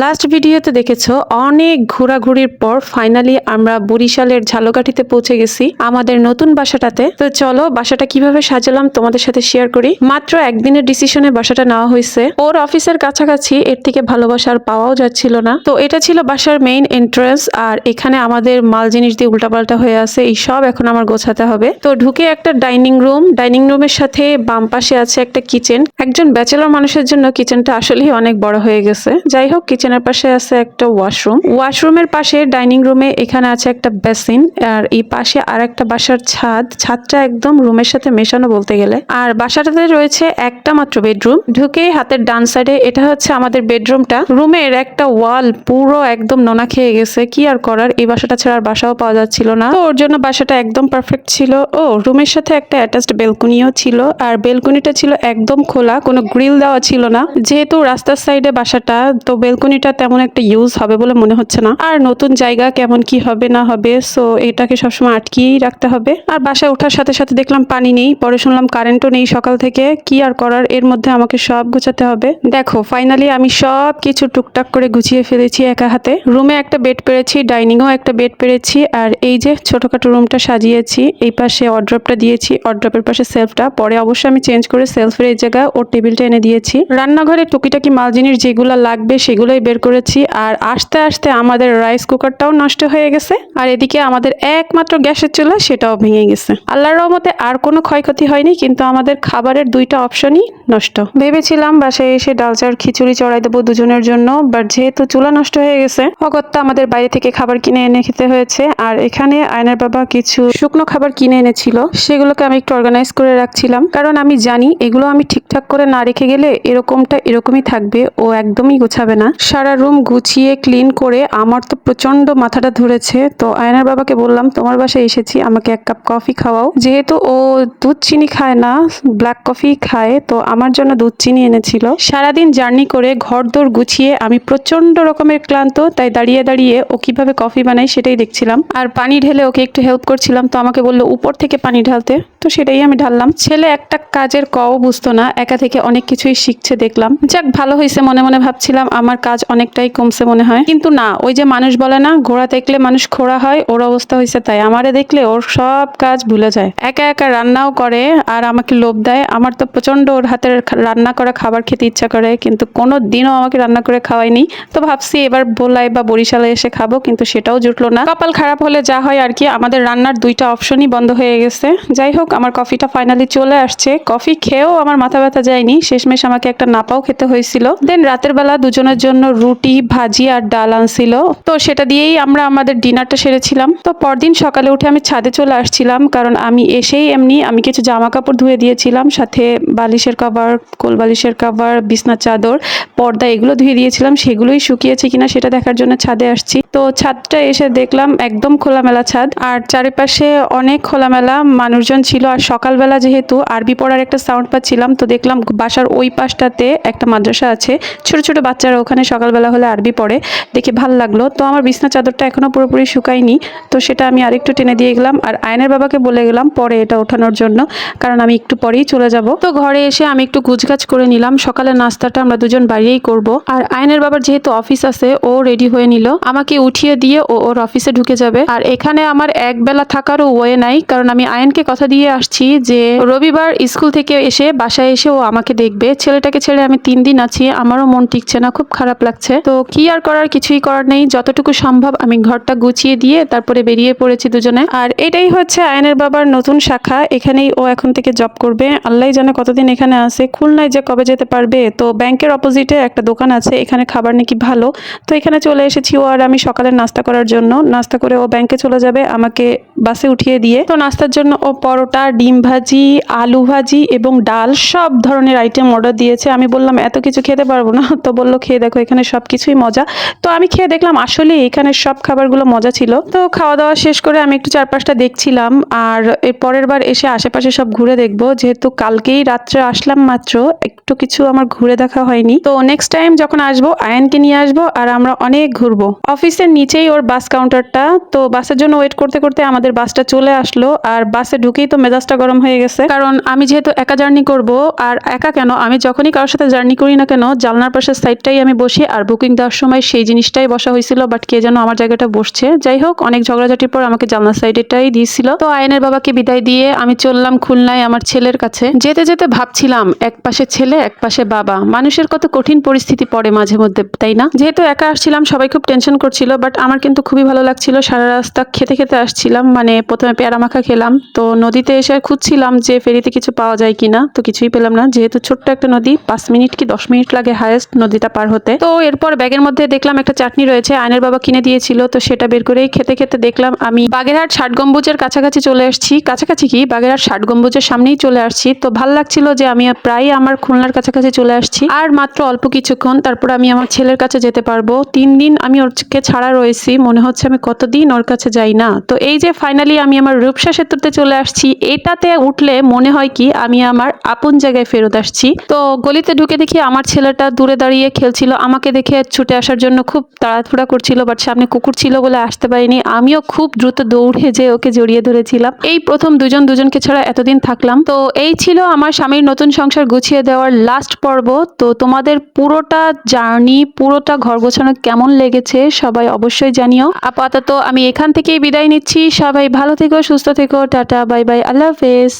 Last ভিডিওতে দেখেছ, অনেক ঘোরাঘুরির পর ফাইনালি আমরা বরিশালের ঝালকাঠিতে পৌঁছে গেছি আমাদের নতুন বাসাটাতে। তো চলো, বাসাটা কীভাবে সাজালাম তোমাদের সাথে শেয়ার করি। মাত্র একদিনের ডিসিশনে বাসাটা নেওয়া হয়েছে। ওর অফিসের কাছাকাছি এর থেকে ভালোবাসার পাওয়াও যাচ্ছিল না। তো এটা ছিল বাসার মেইন এন্ট্রান্স আর এখানে আমাদের মাল জিনিস দিয়ে উল্টাপাল্টা হয়ে আছে, এই সব এখন আমার গোছাতে হবে। তো ঢুকে একটা ডাইনিং রুম ডাইনিং রুমের সাথে বাম পাশে আছে একটা কিচেন একজন ব্যাচেলর মানুষের জন্য কিচেনটা আসলেই অনেক বড় হয়ে গেছে। যাই হোক কিচেনের পাশে আছে একটা ওয়াশরুম। ওয়াশরুমের পাশে ডাইনিং রুমে এখানে আছে একটা বেসিন আর এই পাশে আর একটা বাসার ছাদ। ছাদটা একদম রুমের সাথে মেশানো বলতে গেলে। আর বাসাটাতে রয়েছে একটা মাত্র বেডরুম। ঢুকে হাতের ডান সাইডে এটা হচ্ছে আমাদের বেডরুমটা। রুমের একটা ওয়াল পুরো একদম নোনা খেয়ে গেছে। কি আর করার? এই বাসাটা ছাড়া আর বাসাও পাওয়া যাচ্ছিল না। তো ওর জন্য বাসাটা একদম পারফেক্ট ছিল। ও রুমের সাথে একটা অ্যাটাচড বেলকনিও ছিল। আর বেলকনিটা ছিল একদম খোলা। কোনো গ্রিল দেওয়া ছিল না। যেহেতু রাস্তার সাইডে বাসাটা, তো বেলকনিটা তেমন একটা ইউজ হবে বলে মনে হচ্ছে না। আর নতুন জায়গা কেমন কি হবে, না হবে সো এটাকে সবসময় আটকিয়েই রাখতে হবে। আর বাসায় ওঠার সাথে সাথে দেখলাম পানি নেই, পরে শুনলাম কারেন্টও নেই সকাল থেকে। কি আর করার? এর মধ্যে আমাকে সব গোছাতে হবে। দেখো ফাইনালি আমি সব কিছু টুকটাক করে গুছিয়ে ফেলেছি একা হাতে। রুমে একটা বেড পেরেছি ডাইনিংও একটা বেড পেরেছি। আর এই যে ছোটখাটো রুমটা সাজিয়েছি, এই পাশে অড্রপটা দিয়েছি। অড্রপের পাশে সেলফটা পরে অবশ্যই আমি চেঞ্জ করে সেলফের এই জায়গায় ওর টেবিলটা এনে দিয়েছি। রান্নাঘরে টুকিটাকি মাল জিনিস যেগুলো লাগবে সেগুলোই বের করেছি আর আস্তে আস্তে আমাদের রাইস কুকারটাও নষ্ট হয়ে গেছে। আর এদিকে আমাদের একমাত্র গ্যাসের চুলা, সেটাও ভেঙে গেছে। আল্লাহর রহমতে আর কোনো ক্ষয়ক্ষতি হয়নি, কিন্তু আমাদের খাবারের দুইটা অপশনই নষ্ট। ভেবেছিলাম বাসায় এসে ডাল চাল খিচুড়ি চড়াই দেবো দুজনের জন্য বাট যেহেতু চুলা নষ্ট হয়ে গেছে অগত্যা আমাদের বাইরে থেকে খাবার কিনে এনে খেতে হয়েছে। আর এখানে আয়নার বাবা কিছু শুকনো খাবার কিনে এনেছিল, সেগুলোকে আমি একটু অর্গানাইজ করে রাখছিলাম। কারণ আমি জানি এগুলো আমি ঠিকঠাক করে না রেখে গেলে এরকমটা এরকমই থাকবে, ও একদমই গোছাবে না। সারা রুম গুছিয়ে ক্লিন করে, আমার তো প্রচণ্ড মাথাটা ধরেছে। তো আয়নার বাবাকে বললাম, তোমার বাসায় এসেছি, আমাকে এক কাপ কফি খাওয়াও। যেহেতু ও দুধ চিনি খায় না, ব্ল্যাক কফি খায়, তো আমার জন্য দুধ চিনি এনেছিল। সারাদিন জার্নি করে ঘর দোর গুছিয়ে আমি প্রচণ্ড রকমের ক্লান্ত, তাই দাঁড়িয়ে দাঁড়িয়ে ও কীভাবে কফি বানাই সেটাই দেখছিলাম। আর পানি ঢেলে ওকে একটু হেল্প করছিলাম, তো আমাকে বলল, উপর থেকে পানি ঢালতে। তো সেটাই আমি ঢাললাম। ছেলে একটা কাজের কও বুঝতো না, একা থেকে অনেক কিছুই শিখছে দেখলাম। যাক, ভালো হয়েছে মনে মনে ভাবছিলাম, আমার কাজ অনেকটাই কমছে মনে হয়। কিন্তু না, ওই যে মানুষ বলে না, ঘোড়া দেখলে মানুষ খোড়া হয়, ওর অবস্থা হয়েছে তাই। আমারে দেখলে ওর সব কাজ ভুলে যায়। একা একা রান্নাও করে আর আমাকে লোভ দেয়। আমার তো প্রচণ্ড ওর হাতের রান্না করা খাবার খেতে ইচ্ছা করে, কিন্তু কোনো দিনও আমাকে রান্না করে খাওয়ায়নি। তো ভাবছি এবার বোলাই বা বরিশালে এসে খাব, কিন্তু সেটাও জুটলো না। কপাল খারাপ হলে যা হয় আর কি, আমাদের রান্নার দুইটা অপশনই বন্ধ হয়ে গেছে। যাই হোক, আমার কফিটা ফাইনালি চলে আসছে। কফি খেয়েও আমার মাথা ব্যথা যায়নি। শেষমেশ আমাকে একটা নাপাও খেতে হয়েছিল। দেন রাতের বেলা দুজনের জন্য রুটি, ভাজি আর ডাল আনছিল। তো সেটা দিয়েই আমরা আমাদের ডিনারটা সেরেছিলাম। তো পরদিন সকালে উঠে আমি ছাদে চলে আসছিলাম, কারণ আমি এসেই এমনি আমি কিছু জামা কাপড় ধুয়ে দিয়েছিলাম, সাথে বালিশের কভার কোল বালিশের কভার বিছনার চাদর, পর্দা এগুলো ধুয়ে দিয়েছিলাম, সেগুলোই শুকিয়েছে কিনা সেটা দেখার জন্য ছাদে আসছি। তো ছাদটা এসে দেখলাম একদম খোলামেলা ছাদ, আর চারিপাশে অনেক খোলামেলা মানুষজন ছিল, আর সকালবেলা যেহেতু আরবি পড়ার একটা সাউন্ড পাচ্ছিলাম, তো দেখলাম বাসার ওই পাশটাতে একটা মাদ্রাসা আছে, ছোট ছোট বাচ্চারা ওখানে সকালবেলা হলে আরবি পড়ে, দেখে ভালো লাগল। তো আমার বিছনা চাদরটা এখনও পুরোপুরি শুকায়নি, তো সেটা আমি আরেকটু টেনে দিয়ে গেলাম। আর আয়নের বাবাকে বলে গেলাম, পরে এটা ওঠানোর জন্য, কারণ আমি একটু পরেই চলে যাব। তো ঘরে এসে আমি একটু গুছগাছ করে নিলাম। সকালে নাস্তাটা আমরা দুজন বাইরেই করব। আর আয়নের বাবার যেহেতু অফিস আছে, ও রেডি হয়ে নিল। আমাকে উঠিয়ে দিয়ে ও ওর অফিসে ঢুকে যাবে। আর এখানে আমার এক বেলা থাকারও ওয়ে নাই, কারণ আমি আয়নকে কথা দিয়ে আসছি যে, রবিবার স্কুল থেকে এসে বাসায় এসে ও আমাকে দেখবে। ছেলেটাকে ছেড়ে আমি তিন দিন আছি, আমারও মন টিকছে না, খুব খারাপ লাগছে। তো কি আর করার কিছুই করার নেই। যতটুকু সম্ভব আমি ঘরটা গুছিয়ে দিয়ে তারপরে বেরিয়ে পড়েছি দুজনে। আর এটাই হচ্ছে আয়নের বাবার নতুন শাখা। এখানেই ও এখন থেকে জব করবে। আল্লাহ জানে কতদিন এখানে আছে, খুলনায় যে কবে যেতে পারবে। তো ব্যাংকের অপোজিটে একটা দোকান আছে। এখানে খাবার নাকি ভালো। তো এখানে চলে এসেছি ও আর আমি সকালে নাস্তা করার জন্য। নাস্তা করে ও ব্যাংকে চলে যাবে আমাকে বাসে উঠিয়ে দিয়ে। তো নাস্তার জন্য ও পরোটা, ডিম ভাজি, আলু ভাজি এবং ডাল সব ধরনের আইটেম অর্ডার দিয়েছে। আমি বললাম, এত কিছু খেতে পারব না। তো বলল, খেয়ে দেখো এখানে সব কিছুই মজা। তো আমি খেয়ে দেখলাম আসলে এখানে সব খাবারগুলো মজা ছিল। তো খাওয়া দাওয়া শেষ করে আমি একটু চারপাশটা দেখছিলাম। আর এর পরের বার এসে আশেপাশে সব ঘুরে দেখব। যেহেতু কালকেই রাত্রে আসলাম মাত্র, একটু কিছু আমার ঘুরে দেখা হয়নি। তো নেক্সট টাইম যখন আসব, আয়নকে নিয়ে আসব আর আমরা অনেক ঘুরবো। অফিসের নিচেই ওর বাস কাউন্টারটা তো বাসের জন্য ওয়েট করতে করতে আমাদের বাসটা চলে আসলো। আর বাসে ঢুকেই তো মেজাজটা গরম হয়ে গেছে। কারণ আমি যেহেতু একা জার্নি করব, আর একা কেন? আমি যখনই কারোর সাথে জার্নি করি না কেন, জানলার পাশের সাইডটাই আমি বসি আর বুকিং দেওয়ার সময় সেই জিনিসটাই বসা হয়েছিল বাট কে যেন আমার জায়গাটা বসছে। যাই হোক, অনেক ঝগড়াঝাটির পর আমাকে জানলা সাইডেটাই দিয়েছিল। তো আয়নের বাবাকে বিদায় দিয়ে আমি চললাম খুলনায় আমার ছেলের কাছে। যেতে যেতে ভাবছিলাম, এক পাশে ছেলে, এক পাশে বাবা। মানুষের কত কঠিন পরিস্থিতি পড়ে মাঝে মধ্যে, তাই না? যেহেতু একা আসছিলাম, সবাই খুব টেনশন করছিল বাট আমার কিন্তু খুবই ভালো লাগছিল। সারা রাস্তা খেতে খেতে আসছিলাম মানে প্রথমে পেয়ারা মাখা খেলাম। তো নদীতে এসে খুঁজছিলাম যে ফেরিতে কিছু পাওয়া যায় কিনা, তো কিছুই পেলাম না। যেহেতু ছোট্ট একটা নদী, পাঁচ মিনিট কি দশ মিনিট লাগে হায়েস্ট নদীটা পার হতে। তো এরপর ব্যাগের মধ্যে দেখলাম একটা চাটনি রয়েছে, আয়নের বাবা কিনে দিয়েছিল, তো সেটা বের করেই খেতে খেতে দেখলাম আমি বাগেরহাট ষাট গম্বুজের কাছাকাছি চলে আসছি। কাছাকাছি কি? বাগেরহাট ষাট গম্বুজের সামনেই চলে আসছি। তো ভালো লাগছিল যে আমি প্রায় আমার খুলনার কাছাকাছি চলে আসছি। আর মাত্র অল্প কিছুক্ষণ, তারপর আমি আমার ছেলের কাছে যেতে পারব। তিন দিন আমি ওরকে ছাড়া রয়েছি, মনে হচ্ছে আমি কতদিন ওর কাছে যাই না। তো এই যে ফাইনালি আমি আমার রূপসা সেতুতে চলে আসছি, এটাতে উঠলে মনে হয় কি, আমি আমার আপন জায়গায় ফেরত আসছি। তো গলিতে ঢুকে দেখি আমার ছেলেটা দূরে দাঁড়িয়ে খেলছিল আমাকে দেখে ছুটে আসার জন্য খুব তাড়াহুড়া করছিল বাট সামনে কুকুর ছিল বলে আসতে পারিনি। আমিও খুব দ্রুত দৌড়ে যে ওকে জড়িয়ে ধরেছিলাম। এই প্রথম দুজন দুজনকে ছাড়া এতদিন থাকলাম। তো এই ছিল আমার স্বামীর নতুন সংসার গুছিয়ে দেওয়ার লাস্ট পর্ব। তো তোমাদের পুরোটা জার্নি পুরোটা ঘর গোছানো কেমন লেগেছে সবাই অবশ্যই জানিও। আপাতত আমি এখান থেকেই বিদায় নিচ্ছি। সবাই ভালো থেকো, সুস্থ থেকো, টাটা বাই বাই আল্লাহ হাফেজ।